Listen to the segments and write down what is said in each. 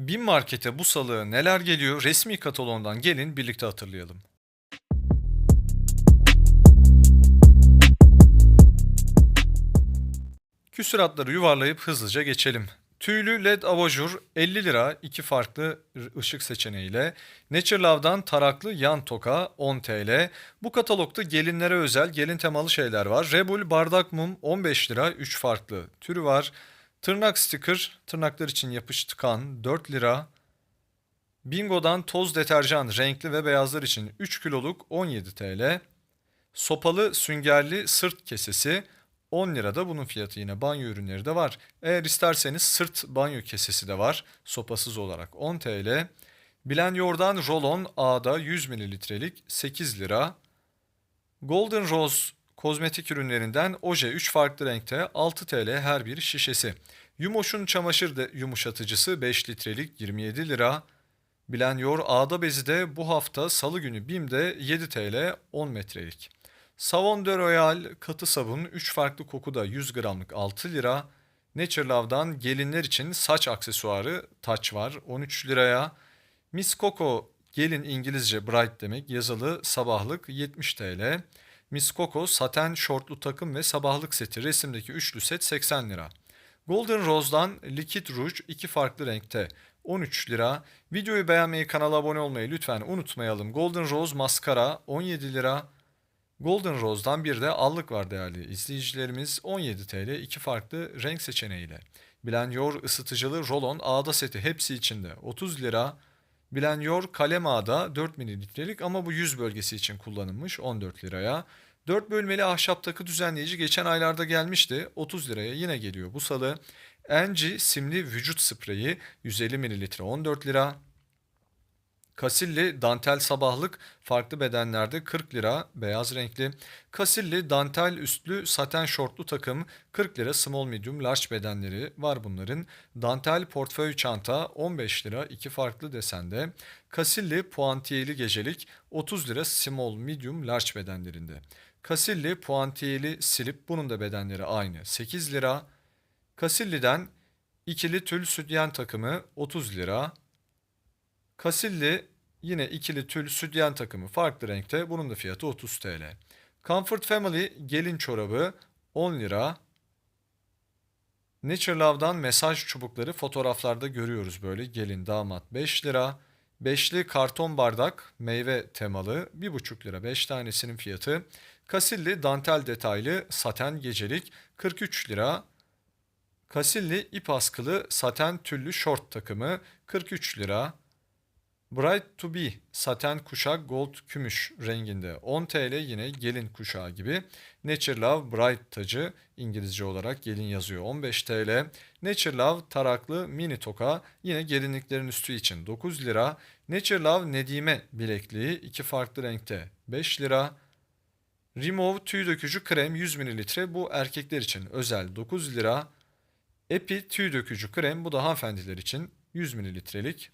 Bin markete bu salı neler geliyor resmi kataloğundan gelin birlikte hatırlayalım. Küsuratları yuvarlayıp hızlıca geçelim. Tüylü LED abajur 50 lira iki farklı ışık seçeneğiyle. Nature Love'dan taraklı yan toka 10 TL. Bu katalogda gelinlere özel gelin temalı şeyler var. Rebul bardak mum 15 lira 3 farklı türü var. Tırnak sticker tırnaklar için yapıştıkan 4 lira. Bingo'dan toz deterjan renkli ve beyazlar için 3 kiloluk 17 TL. Sopalı süngerli sırt kesesi 10 lirada bunun fiyatı yine banyo ürünleri de var. Eğer isterseniz sırt banyo kesesi de var sopasız olarak 10 TL. Bilen Yordan Rolon A'da 100 mililitrelik 8 lira. Golden Rose kozmetik ürünlerinden oje 3 farklı renkte 6 TL her bir şişesi. Yumoş'un çamaşır de yumuşatıcısı 5 litrelik 27 lira. Bilen Yor Ağda bezi de bu hafta salı günü BİM'de 7 TL 10 metrelik. Savon de Royal katı sabun 3 farklı kokuda 100 gramlık 6 lira. Nature Love'dan gelinler için saç aksesuarı taç var 13 liraya. Miss Coco gelin İngilizce bright demek yazılı sabahlık 70 TL. Miss Coco saten şortlu takım ve sabahlık seti resimdeki üçlü set 80 lira. Golden Rose'dan Liquid Rouge iki farklı renkte 13 lira. Videoyu beğenmeyi, kanala abone olmayı lütfen unutmayalım. Golden Rose maskara 17 lira. Golden Rose'dan bir de allık var değerli izleyicilerimiz. 17 TL iki farklı renk seçeneğiyle. Bilen Yor ısıtıcılı rolon ağda seti hepsi içinde 30 lira. Bilen Yor kalem ağda 4 mililitrelik ama bu yüz bölgesi için kullanılmış 14 liraya. 4 bölmeli ahşap takı düzenleyici geçen aylarda gelmişti. 30 liraya yine geliyor bu salı. Enci simli vücut spreyi 150 mililitre 14 lira. Kasilli dantel sabahlık farklı bedenlerde 40 lira beyaz renkli. Kasilli dantel üstlü saten şortlu takım 40 lira small medium large bedenleri var bunların. Dantel portföy çanta 15 lira iki farklı desende. Kasilli puantiyeli gecelik 30 lira small medium large bedenlerinde. Kasilli puantiyeli slip bunun da bedenleri aynı 8 lira. Kasilli'den ikili tül sütyen takımı 30 lira. Kasilli yine ikili tül sütyen takımı farklı renkte. Bunun da fiyatı 30 TL. Comfort Family gelin çorabı 10 lira. Nature Love'dan mesaj çubukları fotoğraflarda görüyoruz böyle. Gelin damat 5 lira. Beşli karton bardak meyve temalı 1,5 lira 5 tanesinin fiyatı. Kasilli dantel detaylı saten gecelik 43 lira. Kasilli ip askılı saten tüllü şort takımı 43 lira. Bright to be saten kuşak gold kümüş renginde 10 TL yine gelin kuşağı gibi. Nature Love Bright tacı İngilizce olarak gelin yazıyor 15 TL. Nature Love taraklı mini toka yine gelinliklerin üstü için 9 lira. Nature Love Nedime bilekliği iki farklı renkte 5 lira. Remove tüy dökücü krem 100 ml bu erkekler için özel 9 lira. Epi tüy dökücü krem bu da hanımefendiler için 100 mililitrelik.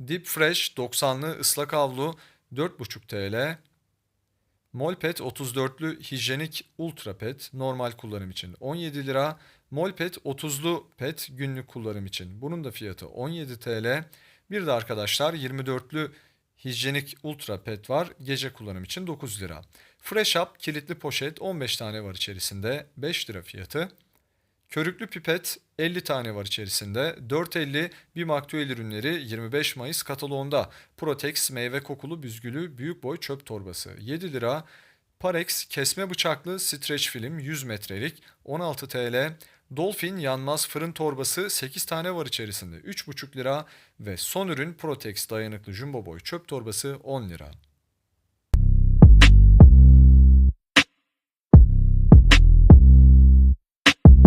Deep Fresh 90'lı ıslak havlu 4,5 TL. Molpet 34'lü hijyenik ultra pet normal kullanım için 17 lira. Molpet 30'lu pet günlük kullanım için. Bunun da fiyatı 17 TL. Bir de arkadaşlar 24'lü hijyenik ultra pet var. Gece kullanım için 9 lira. Fresh Up kilitli poşet 15 tane var içerisinde 5 lira fiyatı. Körüklü pipet 50 tane var içerisinde. 450 bir aktüel ürünleri 25 Mayıs kataloğunda. Protex meyve kokulu büzgülü büyük boy çöp torbası 7 lira. Parex kesme bıçaklı streç film 100 metrelik 16 TL. Dolphin yanmaz fırın torbası 8 tane var içerisinde 3,5 lira ve son ürün Protex dayanıklı jumbo boy çöp torbası 10 lira.